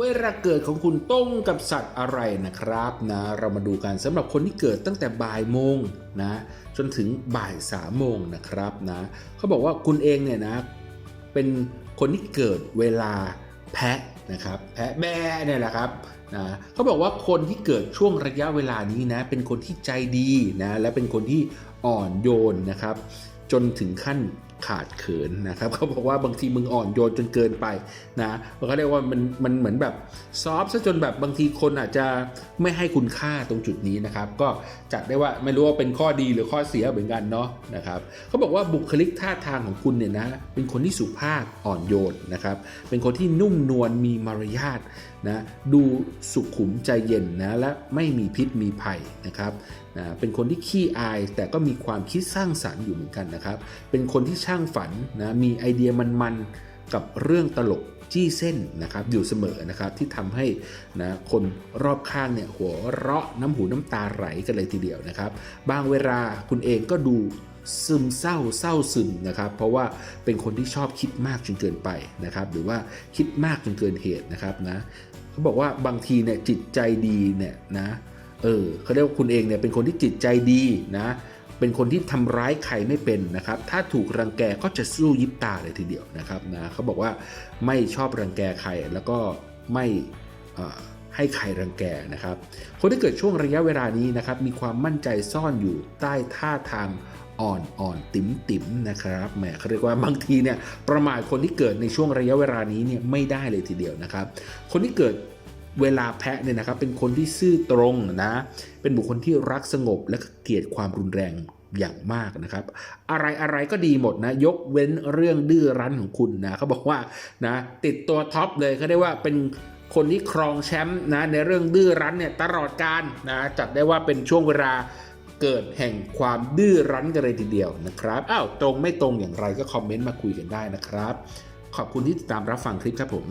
เวลาเกิดของคุณตรงกับสัตว์อะไรนะครับนะเรามาดูกันสำหรับคนที่เกิดตั้งแต่บ่ายโมงนะจนถึงบ่ายสามโมงนะครับนะเขาบอกว่าคุณเองเนี่ยนะเป็นคนที่เกิดเวลาแพะนะครับแพะแบ่เนี่ยแหละครับนะเขาบอกว่าคนที่เกิดช่วงระยะเวลานี้นะเป็นคนที่ใจดีนะและเป็นคนที่อ่อนโยนนะครับ จนถึงขั้น ขาดเขินนะครับเขาบอกว่าบางทีมึงอ่อนโยนจนเกินไปนะเขาเรียกว่ามันมันเหมือนแบบซอฟซะจนแบบบางทีคนอาจจะไม่ให้คุณค่าตรงจุดนี้นะครับ ก็จัดได้ว่าไม่รู้ว่าเป็นข้อดีหรือข้อเสียเหมือนกันเนาะนะครับเขาบอกว่าบุคลิกท่าทางของคุณเนี่ยนะเป็นคนที่สุภาพอ่อนโยนนะครับเป็นคนที่นุ่มนวลมีมารยาทนะดูสุขุมใจเย็นนะและไม่มีพิษมีภัยนะครับนะเป็นคนที่ขี้อายแต่ก็มีความคิดสร้างสรรค์อยู่เหมือนกันนะครับ เป็นคนที่ช่างางฝันนะมีไอเดียมันๆ กับเรื่องตลกจี้เส้นนะครับอยู่เสมอนะครับที่ทำให้นะคนรอบข้างเนี่ยหัวเราะน้ำหูน้ำตาไหลกันเลยทีเดียวนะครับ บางเวลาคุณเองก็ดูซึมเศร้าเศร้าซึมนะครับ เพราะว่าเป็นคนที่ชอบคิดมากจนเกินไปนะครับ หรือว่าคิดมากจนเกินเหตุนะครับนะเขาบอกว่าบางทีเนี่ยจิตใจดีเนี่ยนะเออเขาเรียกว่าคุณเองเนี่ยเป็นคนที่จิตใจดีนะ เป็นคนที่ทำร้ายใครไม่เป็นนะครับ ถ้าถูกรังแกก็จะสู้ยิบตาเลยทีเดียวนะครับนะเขาบอกว่าไม่ชอบรังแกใครแล้วก็ไม่ให้ใครรังแกนะครับ คนที่เกิดช่วงระยะเวลานี้นะครับ มีความมั่นใจซ่อนอยู่ใต้ท่าทางอ่อนอ่อนติ๋มติ๋มนะครับแหมเขาเรียกว่าบางทีเนี่ยประมาทคนที่เกิดในช่วงระยะเวลานี้เนี่ยไม่ได้เลยทีเดียวนะครับ คนที่เกิด เวลาแพะเนี่ยนะครับเป็นคนที่ซื่อตรงนะ เป็นบุคคลที่รักสงบและเกลียดความรุนแรงอย่างมากนะครับ อะไรอะไรก็ดีหมดนะ ยกเว้นเรื่องดื้อรั้นของคุณนะเขาบอกว่านะติดตัวท็อปเลยเขาได้ว่าเป็นคนที่ครองแชมป์นะในเรื่องดื้อรั้นเนี่ยตลอดการนะจัดได้ว่าเป็นช่วงเวลาเกิดแห่งความดื้อรั้นกันเลยทีเดียวนะครับอ้าวตรงไม่ตรงอย่างไรก็คอมเมนต์มาคุยกันได้นะครับ ขอบคุณที่ติดตามรับฟังคลิปครับผม